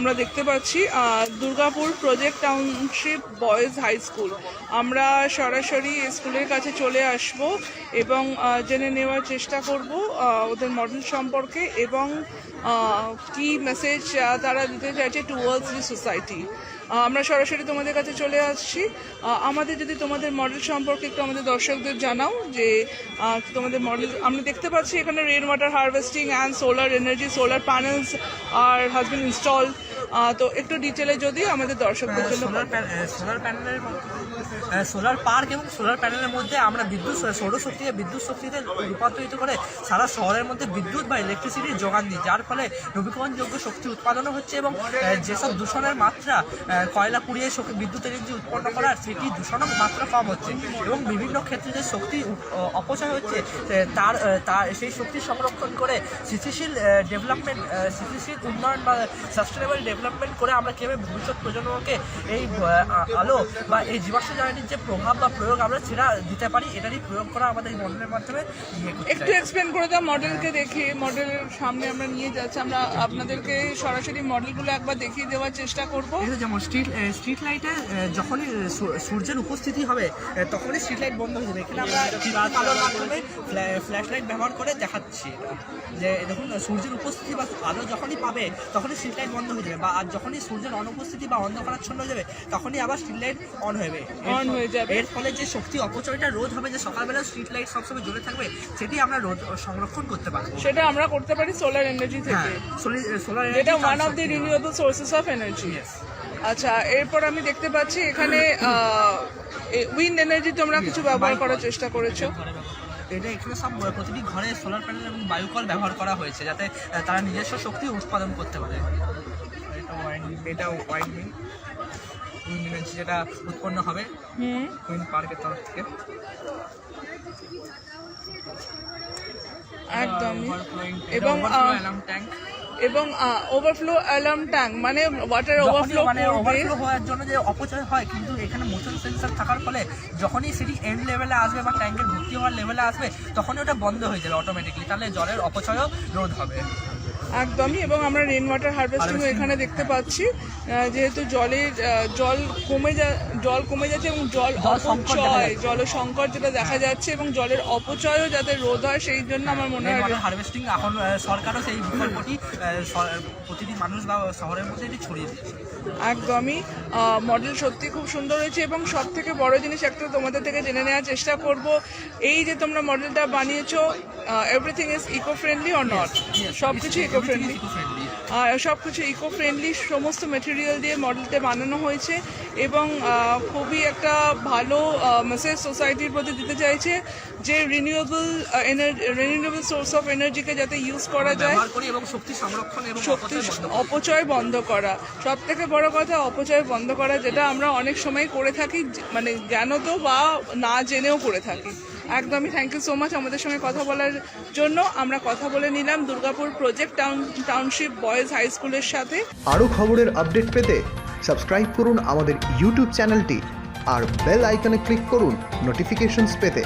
আমরা দেখতে পাচ্ছি Durgapur project township boys high school আমরা সরাসরি স্কুলের কাছে চলে আসব এবং জেনে নেওয়ার চেষ্টা করব ওদের মডেল সম্পর্কে এবং কি মেসেজ তারা দিতে চাইছে টুয়ার্ডস দি সোসাইটি আমরা সরাসরি তোমাদের কাছে চলে আসছি। আমাদের যদি তোমাদের মডেল সম্পর্কে একটু আমাদের দর্শকদের জানাও যে তোমাদের মডেল, আমরা দেখতে পাচ্ছি এখানে rain water harvesting and solar energy solar panels R husband install তো একটু ডিটেলে যদি আমাদের দর্শকদের জন্য সোলার প্যানেলের সোলার পার্ক এবং সোলার প্যানেলের মধ্যে আমরা বিদ্যুৎ সৌরশক্তিকে বিদ্যুৎ শক্তিতে রূপান্তরিত করে সারা শহরের মধ্যে বিদ্যুৎ বা ইলেকট্রিসিটির যোগান দিই, যার ফলে নবীকরণযোগ্য শক্তি উৎপাদনও হচ্ছে এবং যেসব দূষণের মাত্রা কয়লা পুড়িয়ে বিদ্যুৎ এনার্জি উৎপন্ন করার সেটি দূষণও মাত্রা কম হচ্ছে এবং বিভিন্ন ক্ষেত্রে যে শক্তি অপচয় হচ্ছে তার তার সেই শক্তি সংরক্ষণ করে স্থিতিশীল ডেভেলপমেন্ট স্থিতিশীল উন্নয়ন বা সাস্টেনেবল ডেভেলপমেন্ট করে আমরা কীভাবে ভবিষ্যৎ প্রজন্মকে এই আলো বা এই জীবাশ্ম জ্বালানির যে প্রভাব বা প্রয়োগ আমরা সেটা দিতে পারি এটারই প্রয়োগ করা আমাদের এই মডেলের মাধ্যমে ইয়ে একটু এক্সপ্লেন করে দাও মডেলকে দেখি মডেলের সামনে আমরা নিয়ে যাচ্ছি আমরা আপনাদেরকে সরাসরি মডেলগুলো একবার দেখিয়ে দেওয়ার চেষ্টা করব। যেমন স্ট্রিট স্ট্রিট লাইটে যখনই সূর্যের উপস্থিতি হবে তখনই স্ট্রিট লাইট বন্ধ হয়ে যাবে। এখানে আমরা রাত আলোর মাধ্যমে ফ্ল্যাশ লাইট ব্যবহার করে দেখাচ্ছি যে দেখুন সূর্যের উপস্থিতি বা আলো যখনই পাবে তখনই স্ট্রিট লাইট বন্ধ হয়ে যাবে। বা আর যখনই সূর্যের অনুপস্থিতি বা অন্ধকারাচ্ছন্ন হয়ে যাবে তখনই আবার স্ট্রিট লাইট অন যাবে। এর হয়ে যাবে। এর ফলে যে শক্তি অপচয়টা রোধ হবে যে সকালবেলা স্ট্রিট লাইট সবসময় জ্বলে থাকবে সেটি আমরা রোধ সংরক্ষণ করতে পারব। সেটা আমরা করতে পারি সোলার এনার্জি হ্যাঁ থেকে। সোলার যেটা one of the renewable sources of energy আচ্ছা এরপর আমি দেখতে পাচ্ছি এখানে উইন্ড এনার্জি তোমরা কিছু ব্যবহার করার চেষ্টা করেছ। এটা এখানে সব প্রতিটি ঘরে সোলার প্যানেল এবং বায়ুকল ব্যবহার করা হয়েছে যাতে তারা নিজস্ব শক্তি উৎপাদন করতে পারে। এটা ওয়াইন এটা ওয়াইন মিল এনার্জি যেটা উৎপন্ন হবে হুম পার্কের তরফ থেকে। একদমই। এবং, ট্যাঙ্ক এবং ওভারফ্লো অ্যালার্ম ট্যাঙ্ক মানে ওয়াটার ওভারফ্লো মানে ওভারফ্লো হওয়ার জন্য যে অপচয় হয় কিন্তু এখানে মোশন সেন্সর থাকার ফলে যখনই সেটি এন্ড লেভেলে আসবে বা ট্যাঙ্কের ভর্তি হওয়ার লেভেলে আসবে তখনই ওটা বন্ধ হয়ে যাবে অটোমেটিকলি তাহলে জলের অপচয়ও রোধ হবে। একদমই এবং আমরা রেন ওয়াটার হারভেস্টিংও এখানে দেখতে পাচ্ছি। যেহেতু জলের জল কমে যা জল কমে যাচ্ছে এবং জল অপচয় জল সংকট যেটা দেখা যাচ্ছে এবং জলের অপচয়ও যাতে রোধ হয় সেই জন্য আমার মনে হয় হারভেস্টিং এখন সরকারও সেই বিকল্পটি প্রতিটি মানুষ বা শহরের মধ্যে এটি ছড়িয়ে দিয়েছে। একদমই। মডেল সত্যি খুব সুন্দর হয়েছে এবং সব থেকে বড় জিনিস একটা তোমাদের থেকে জেনে নেওয়ার চেষ্টা করব এই যে তোমরা মডেলটা বানিয়েছো everything is eco friendly or not সব কিছু ইকো ফ্রেন্ডলি ফ্রেন্ডলি সব কিছু ইকো ফ্রেন্ডলি সমস্ত মেটেরিয়াল দিয়ে মডেলটা বানানো হয়েছে এবং খুবই একটা ভালো মেসেজ সোসাইটির প্রতি দিতে চাইছে যে রিনিউয়েবল রিনিউয়েবল সোর্স অফ এনার্জিকে যাতে ইউজ করা যায়। এবং শক্তি সংরক্ষণ এবং শক্তি অপচয় বন্ধ করি। সব থেকে বড় কথা অপচয় বন্ধ করা যেটা আমরা অনেক সময় করে থাকি মানে জ্ঞানত বা না জেনেও করে থাকি। একদমই থ্যাংক ইউ সো মাচ আমাদের সঙ্গে কথা বলার জন্য। আমরা কথা বলে নিলাম Durgapur project town township boys high স্কুলের সাথে। আরও খবরের আপডেট পেতে সাবস্ক্রাইব করুন আমাদের ইউটিউব চ্যানেলটি আর বেল আইকনে ক্লিক করুন নোটিফিকেশনস পেতে।